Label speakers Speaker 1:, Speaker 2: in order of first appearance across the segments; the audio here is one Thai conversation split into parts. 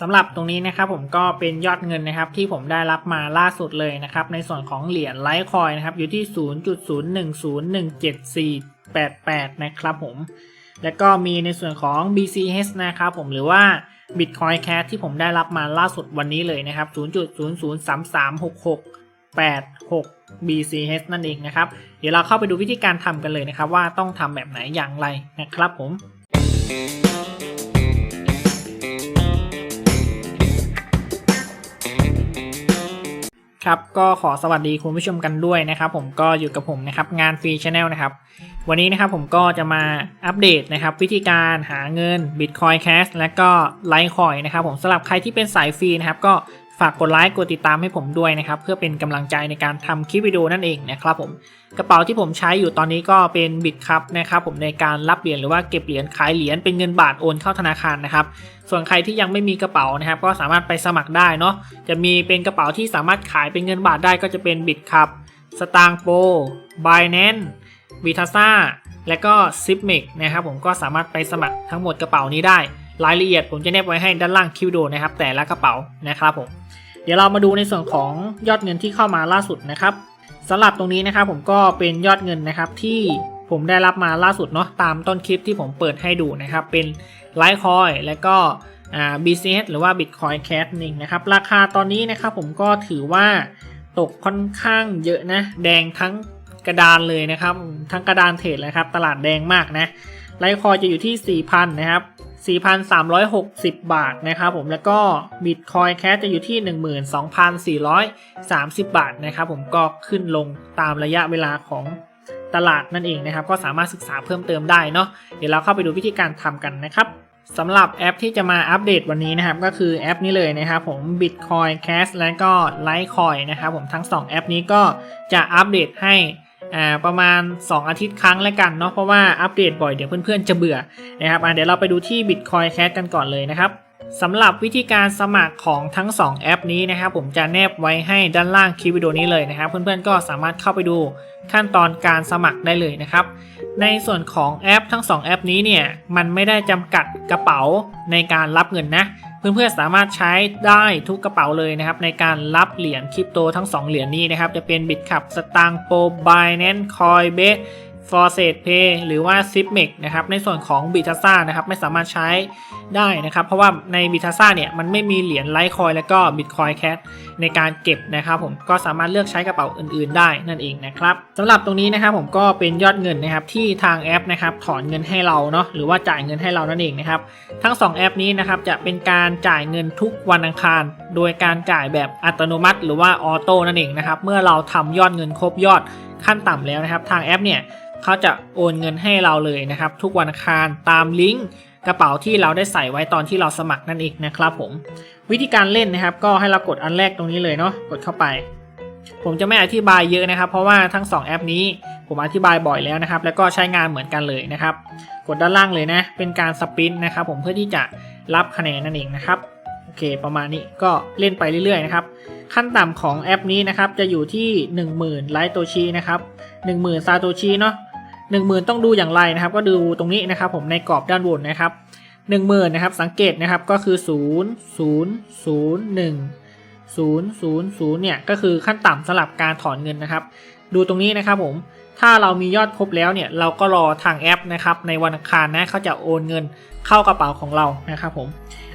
Speaker 1: สำหรับตรงนี้นะครับผมก็เป็นยอดเงินนะครับที่ผมได้รับมาล่าสุดเลยนะครับในส่วนของเหรียญไลท์คอยนะครับอยู่ที่ 0.01017488 นะครับผม แล้วก็มีในส่วนของ BCH นะครับผมหรือว่า Bitcoin Cash ที่ผมได้รับมาล่าสุดวันนี้เลยนะครับ 0.00336686 BCH นั่นเองนะครับ เดี๋ยวเราเข้าไปดูวิธีการทำกันเลยนะครับว่าต้องทำแบบไหนอย่างไรนะครับผม ครับก็ขอสวัสดีคุณผู้ชมกันด้วยนะครับผมก็อยู่กับผมนะครับงานฟรีชาแนลนะครับวันนี้นะครับผมก็จะมาอัปเดตนะครับวิธีการหาเงิน Bitcoin Cash และก็ Litecoin นะครับผมสำหรับใครที่เป็นสายฟรีนะครับก็ ฝากกดไลค์กดติดตามให้ผมด้วยนะครับเพื่อเป็นกำลังใจในการทำคลิปวิดีโอนั่นเองนะครับผมกระเป๋าที่ผมใช้อยู่ตอนนี้ก็เป็นบิตครับนะครับผมในการรับเหรียญหรือว่าเก็บเหรียญขายเหรียญเป็นเงินบาทโอนเข้าธนาคารนะครับส่วนใครที่ยังไม่มีกระเป๋านะครับก็สามารถไปสมัครได้เนาะจะมีเป็นกระเป๋าที่สามารถขายเป็นเงินบาทได้ก็จะเป็นบิตครับสตางโปบายแนนวิทาซ่าและก็ซิปเมกนะครับผมก็สามารถไปสมัครทั้งหมดกระเป๋านี้ได้ รายละเอียดผมจะแนบไว้ให้ด้านล่างคลิปวิดีโอนะครับ แต่ละกระเป๋านะครับผม เดี๋ยวเรามาดูในส่วนของยอดเงินที่เข้ามาล่าสุดนะครับสำหรับตรงนี้นะครับผมก็เป็นยอดเงินนะครับที่ผมได้รับมาล่าสุดเนาะตามต้นคลิปที่ผมเปิดให้ดูนะครับ เป็นไลท์คอยและก็ BCH หรือว่า Bitcoin Cash นึงนะครับ ราคาตอนนี้นะครับผมก็ถือว่าตกค่อนข้างเยอะนะ แดงทั้งกระดานเลยนะครับ ทั้งกระดานเทรดเลยครับ ตลาดแดงมากนะไลท์คอยจะอยู่ที่ 4,000 นะครับ 4,360 บาทนะครับผมแล้วก็ Bitcoin Cash จะอยู่ที่ 12,430 บาทนะครับผมก็ขึ้นลงตามระยะเวลาของตลาดนั่นเองนะครับ ก็สามารถศึกษาเพิ่มเติมได้เนาะเดี๋ยวเราเข้าไปดูวิธีการทำกันนะครับสำหรับแอปที่จะมาอัปเดตวันนี้นะครับ ก็คือแอปนี้เลยนะครับผม Bitcoin Cash และก็ Litecoin นะครับผมทั้ง 2 แอปนี้ก็จะอัปเดตให้ อ่าประมาณ 2 อาทิตย์ครั้งแล้วกันเนาะเพราะว่าอัปเดตบ่อยเดี๋ยวเพื่อนๆจะเบื่อนะครับอะเดี๋ยวเราไปดูที่ Bitcoin Cash กันก่อนเลยนะครับสำหรับวิธีการสมัครของทั้ง 2 แอปนี้นะครับผมจะแนบไว้ให้ด้านล่างคลิปวิดีโอนี้เลยนะครับเพื่อนๆก็สามารถเข้าไปดูขั้นตอนการสมัครได้เลยนะครับ ในส่วนของแอปทั้ง 2 แอปนี้เนี่ยมันไม่ได้จำกัดกระเป๋าในการรับเงินนะ เพื่อนๆสามารถใช้ได้ทุกกระเป๋าเลยนะครับในการรับเหรียญคริปโตทั้ง 2 เหรียญนี้นะครับจะเป็นบิตคับสตางโปบายแนนคอยเบส ฟอร์เซตเพย์หรือว่าซิปเมกนะครับในส่วนของบิทัซ่านะครับไม่สามารถใช้ได้นะครับ เพราะว่าในบิทัซ่าเนี่ยมันไม่มีเหรียญไลท์คอยแล้วก็บิตคอยแคทในการเก็บนะครับผมก็สามารถเลือกใช้กระเป๋าอื่นๆ ได้นั่นเองนะครับสำหรับตรงนี้นะครับผมก็เป็นยอดเงินนะครับที่ทางแอปนะครับถอนเงินให้เราเนาะหรือว่าจ่ายเงินให้เรานั่นเองนะครับทั้ง 2 แอปนี้นะครับจะเป็นการจ่ายเงินทุกวันอังคาร โดยการจ่ายแบบอัตโนมัติ หรือว่าออโต้นั่นเองนะครับเมื่อเราทำยอดเงินครบยอด ขั้นต่ำแล้วนะครับ ทางแอปเนี่ยเขาจะโอนเงินให้เราเลยนะครับ ทุกวันอังคารตามลิงก์กระเป๋าที่เราได้ใส่ไว้ตอนที่เราสมัครนั่นเองนะครับผม วิธีการเล่นนะครับ ก็ให้เรากดอันแรกตรงนี้เลยเนาะกดเข้าไป ผมจะไม่อธิบายเยอะนะครับ เพราะว่าทั้ง 2 แอปนี้ผมอธิบายบ่อยแล้วนะครับ แล้วก็ใช้งานเหมือนกันเลยนะครับ กดด้านล่างเลยนะ เป็นการสปินนะครับ ผมเพื่อที่จะรับคะแนนนั่นเองนะครับโอเค ประมาณนี้ก็เล่นไปเรื่อยๆนะครับ ขั้นต่ำของแอปนี้นะครับจะอยู่ที่ 10,000ไลท์โตชีนะครับ10,000ซาโตชิเนาะ10,000 ต้องดูอย่างไรนะครับ ก็ดูตรงนี้นะครับผมในกรอบด้านบนนะครับ10,000นะครับสังเกตนะครับก็คือ 0 0 0 1 0 0 0 เนี่ยก็คือขั้นต่ำสำหรับการถอนเงินนะครับ ดูตรงนี้นะครับผมถ้าเรามียอดครบแล้วเนี่ยเราก็รอทางแอปนะครับในวันอังคารนะเขาจะโอนเงินเข้ากระเป๋าของเรานะครับผม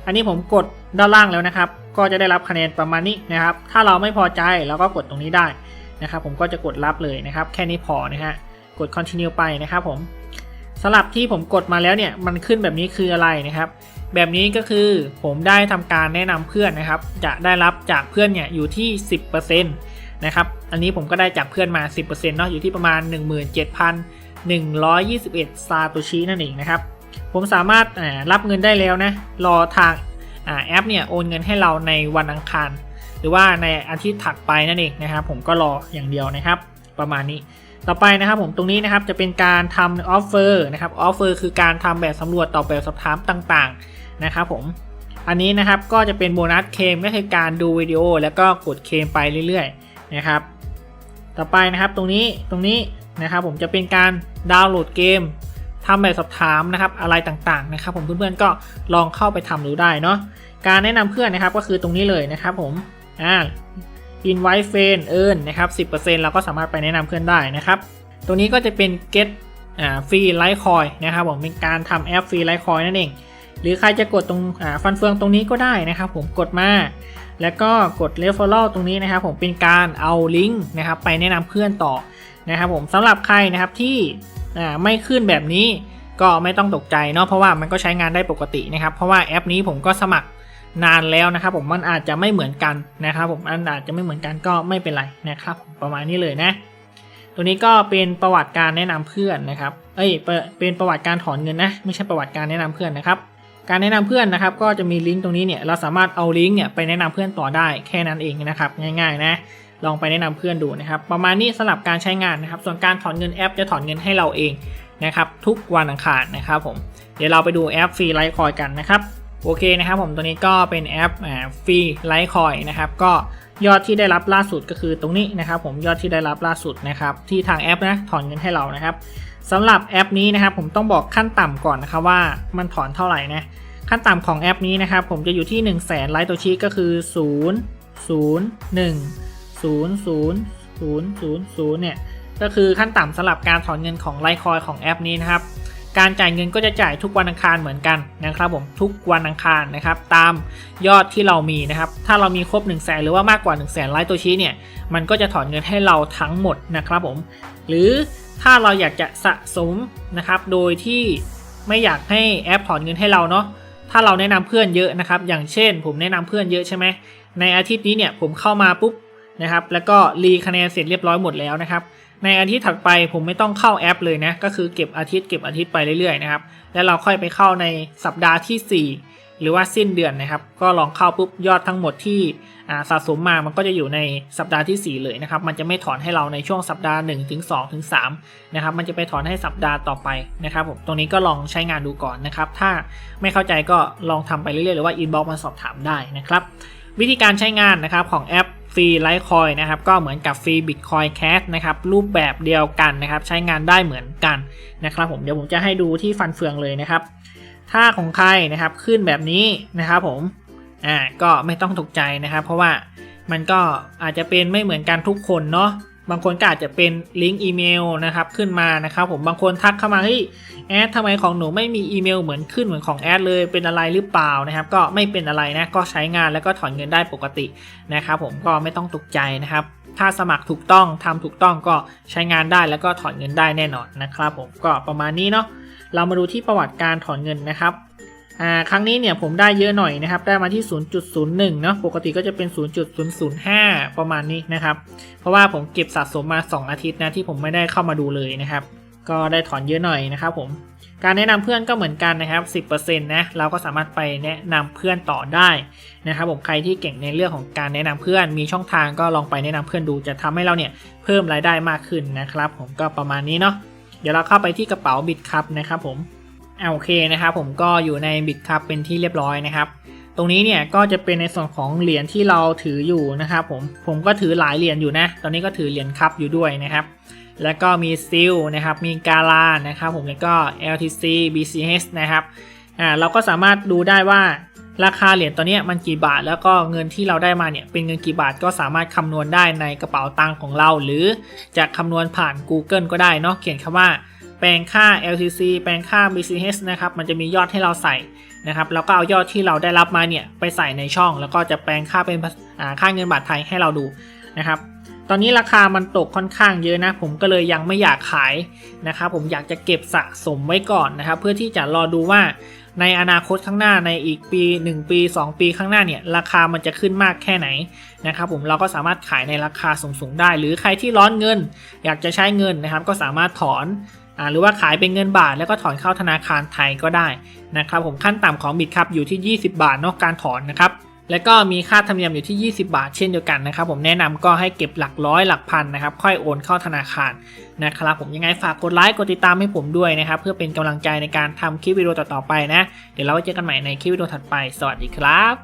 Speaker 1: อันนี้ผมกดด้านล่างแล้วนะครับ ก็จะได้รับคะแนนประมาณนี้นะครับ ถ้าเราไม่พอใจเราก็กดตรงนี้ได้นะครับ ผมก็จะกดรับเลยนะครับ แค่นี้พอนะฮะกด continue ไปนะครับผมสำหรับที่ผมกดมาแล้วเนี่ยมันขึ้นแบบนี้คืออะไรนะครับ แบบนี้ก็คือผมได้ทำการแนะนำเพื่อนนะครับ จะได้รับจากเพื่อนเนี่ยอยู่ที่ 10%นะครับอันนี้ผมก็ได้จากเพื่อนมา 10%เนาะอยู่ที่ประมาณ 17,121ซาโตชินั่นเองนะครับ ผมสามารถรับเงินได้แล้วนะ รอทางแอปเนี่ยโอนเงินให้เราในวันอังคาร หรือว่าในอาทิตย์ถัดไปนั่นเองนะครับ ผมก็รออย่างเดียวนะครับ ประมาณนี้ ต่อไปนะครับผมตรงนี้นะครับจะเป็นการทำออฟเฟอร์นะครับออฟเฟอร์คือการทำแบบสำรวจต่อแบบสอบถามต่างๆนะครับผมอันนี้นะครับก็จะเป็นโบนัสเคมก็คือการดูวิดีโอ แล้วก็กดเคมไปเรื่อยๆนะครับ ต่อไปนะครับตรงนี้ตรงนี้นะครับผมจะเป็นการดาวน์โหลดเกม ทำแบบสอบถามนะครับอะไรต่างๆนะครับ ผมเพื่อนๆก็ลองเข้าไปทำดูได้เนาะการแนะนำเพื่อนนะครับก็คือตรงนี้เลยนะครับผมอ่า invite friend earn นะครับ10%เราก็สามารถไปแนะนำเพื่อนได้นะครับ ตรงนี้ก็จะเป็น get อ่าฟรีไลท์คอยนะครับผมเป็นการทำแอปฟรีไลท์คอยนั่นเอง หรือใครจะกดตรงอ่าฟันเฟืองตรงนี้ก็ได้นะครับ ผมกดมาแล้วก็กด referral ตรงนี้นะครับ ผมเป็นการเอาลิงก์นะครับไปแนะนำเพื่อนต่อนะครับผมสำหรับใครนะครับที่ อ่าไม่ขึ้นแบบนี้ก็ไม่ต้องตกใจเนาะเพราะว่ามันก็ใช้งานได้ปกตินะครับเพราะว่าแอปนี้ผมก็สมัครนานแล้วนะครับผมมันอาจจะไม่เหมือนกันนะครับผมอันอาจจะไม่เหมือนกันก็ไม่เป็นไรนะครับประมาณนี้เลยนะ ตัวนี้ก็เป็นประวัติการแนะนำเพื่อนนะครับเอ้ยเปเป็นประวัติการถอนเงินนะไม่ใช่ประวัติการแนะนำเพื่อนนะครับการแนะนำเพื่อนนะครับก็จะมีลิงก์ตรงนี้เนี่ยเราสามารถเอาลิงก์เนี่ยไปแนะนำเพื่อนต่อได้แค่นั้นเองนะครับง่ายๆนะ ลองไปแนะนำเพื่อนดูนะครับ ประมาณนี้สำหรับการใช้งานนะครับ ส่วนการถอนเงินแอปจะถอนเงินให้เราเองนะครับ ทุกวันอังคารนะครับผมเดี๋ยวเราไปดูแอปฟรีไลท์คอยกันนะครับโอเคนะครับผมตัวนี้ก็เป็นแอปฟรีไลท์คอยนะครับก็ยอดที่ได้รับล่าสุดก็คือตรงนี้นะครับ ผมยอดที่ได้รับล่าสุดนะครับที่ทางแอปนะถอนเงินให้เรานะครับสำหรับแอปนี้นะครับผมต้องบอกขั้นต่ำก่อนนะครับว่ามันถอนเท่าไหร่นะขั้นต่ำของแอปนี้นะครับผมจะอยู่ที่ 1 0 0 0 0แสนไลท์ตัวชี้ก็คือ 0 0 1 0 0 0 0 0เนี่ย ก็คือขั้นต่ำสำหรับการถอนเงินของไลคอยของแอปนี้นะครับ การจ่ายเงินก็จะจ่ายทุกวันอังคารเหมือนกันนะครับผมทุกวันอังคารนะครับ ตามยอดที่เรามีนะครับ ถ้าเรามีครบ1นึ่งแสนหรือว่ามากกว่า1นึ่งแสนไลท์ตัวชี้เนี่ย มันก็จะถอนเงินให้เราทั้งหมดนะครับผม หรือถ้าเราอยากจะสะสมนะครับ โดยที่ไม่อยากให้แอปถอนเงินให้เราเนาะ ถ้าเราแนะนำเพื่อนเยอะนะครับ อย่างเช่น ผมแนะนำเพื่อนเยอะใช่ไหมในอาทิตย์นี้เนี่ยผมเข้ามาปุ๊บ นะครับ แล้วก็รีคะแนนเสร็จเรียบร้อยหมดแล้วนะครับ ในอาทิตย์ถัดไปผมไม่ต้องเข้าแอปเลยนะ ก็คือเก็บอาทิตย์เก็บอาทิตย์ไปเรื่อยๆนะครับ แล้วเราค่อยไปเข้าในสัปดาห์ที่ 4 หรือว่าสิ้นเดือนนะครับ ก็ลองเข้าปุ๊บยอดทั้งหมดที่สะสมมามันก็จะอยู่ในสัปดาห์ที่ 4 เลยนะครับ มันจะไม่ถอนให้เราในช่วงสัปดาห์1ถึง2ถึง3นะครับ มันจะไปถอนให้สัปดาห์ต่อไปนะครับผม ตรงนี้ก็ลองใช้งานดูก่อนนะครับ ถ้าไม่เข้าใจก็ลองทำไปเรื่อยๆ หรือว่าอินบ็อกมาสอบถามได้นะครับ วิธีการใช้งานนะครับของแอป ฟรีไลท์คอยนะครับก็เหมือนกับฟรีบิตคอยแคสนะครับรูปแบบเดียวกันนะครับใช้งานได้เหมือนกันนะครับผมเดี๋ยวผมจะให้ดูที่ฟันเฟืองเลยนะครับ ถ้าของใครนะครับขึ้นแบบนี้นะครับผมอ่าก็ไม่ต้องตกใจนะครับ เพราะว่ามันก็อาจจะเป็นไม่เหมือนกันทุกคนเนาะ บางคนก็อาจจะเป็นลิงก์อีเมลนะครับขึ้นมานะครับผมบางคนทักเข้ามาเฮ้ยแอดทำไมของหนูไม่มีอีเมลเหมือนขึ้นเหมือนของแอดเลยเป็นอะไรหรือเปล่านะครับ ก็ไม่เป็นอะไรนะก็ใช้งานแล้วก็ถอนเงินได้ปกตินะครับ ผมก็ไม่ต้องตกใจนะครับ ถ้าสมัครถูกต้องทำถูกต้องก็ใช้งานได้แล้วก็ถอนเงินได้แน่นอนนะครับ ผมก็ประมาณนี้เนาะเรามาดูที่ประวัติการถอนเงินนะครับ ครั้งนี้เนี่ยผมได้เยอะหน่อยนะครับ ได้มาที่ 0.01 เนาะปกติก็จะเป็น 0.005 ประมาณนี้นะครับ เพราะว่าผมเก็บสะสมมา 2 อาทิตย์นะที่ผมไม่ได้เข้ามาดูเลยนะครับ ก็ได้ถอนเยอะหน่อยนะครับผม การแนะนำเพื่อนก็เหมือนกันนะครับ 10%นะเราก็สามารถไปแนะนำเพื่อนต่อได้นะครับ ผมใครที่เก่งในเรื่องของการแนะนำเพื่อน มีช่องทางก็ลองไปแนะนำเพื่อนดู จะทำให้เราเนี่ยเพิ่มรายได้มากขึ้นนะครับ ผมก็ประมาณนี้เนาะเดี๋ยวเราเข้าไปที่กระเป๋าบิตครับนะครับผม อ่าโอเคนะครับผมก็อยู่ในบิตครับเป็นที่เรียบร้อยนะครับ ตรงนี้เนี่ยก็จะเป็นในส่วนของเหรียญที่เราถืออยู่นะครับผมผมก็ถือหลายเหรียญอยู่นะ ตอนนี้ก็ถือเหรียญครับอยู่ด้วยนะครับแล้วก็มีซิลนะครับ มีกาลานะครับผมแล้วก็ LTC BCH นะครับอ่าเราก็สามารถดูได้ว่าราคาเหรียญตัวนี้มันกี่บาท แล้วก็เงินที่เราได้มาเนี่ยเป็นเงินกี่บาทก็สามารถคำนวณได้ในกระเป๋าตังค์ของเรา หรือจะคำนวณผ่าน Google ก็ได้เนาะเขียนคำว่า แปลงค่า LTC แปลงค่า BCH นะครับ มันจะมียอดให้เราใส่นะครับ แล้วก็เอายอดที่เราได้รับมาเนี่ยไปใส่ในช่อง แล้วก็จะแปลงค่าเป็นค่าเงินบาทไทยให้เราดูนะครับ ตอนนี้ราคามันตกค่อนข้างเยอะนะ ผมก็เลยยังไม่อยากขายนะครับ ผมอยากจะเก็บสะสมไว้ก่อนนะครับ เพื่อที่จะรอดูว่าในอนาคตข้างหน้าในอีกปี 1 ปี 2 ปีข้างหน้าเนี่ยราคามันจะขึ้นมากแค่ไหนนะครับผมเราก็สามารถขายในราคาสูงๆได้ หรือใครที่ร้อนเงิน อยากจะใช้เงินนะครับ ก็สามารถถอน หรือว่าขายเป็นเงินบาทแล้วก็ถอนเข้าธนาคารไทยก็ได้นะครับผมขั้นต่ำของบิตครับอยู่ที่ 20 บาทนอกการถอนนะครับแล้วก็มีค่าธรรมเนียมอยู่ที่ 20 บาทเช่นเดียวกันนะครับ ผมแนะนำก็ให้เก็บหลักร้อยหลักพันนะครับค่อยโอนเข้าธนาคารนะครับผมยังไงฝากกดไลค์กดติดตามให้ผมด้วยนะครับ เพื่อเป็นกำลังใจในการทำคลิปวิดีโอต่อๆไปนะ เดี๋ยวเราไว้เจอกันใหม่ในคลิปวิดีโอถัดไป สวัสดีครับ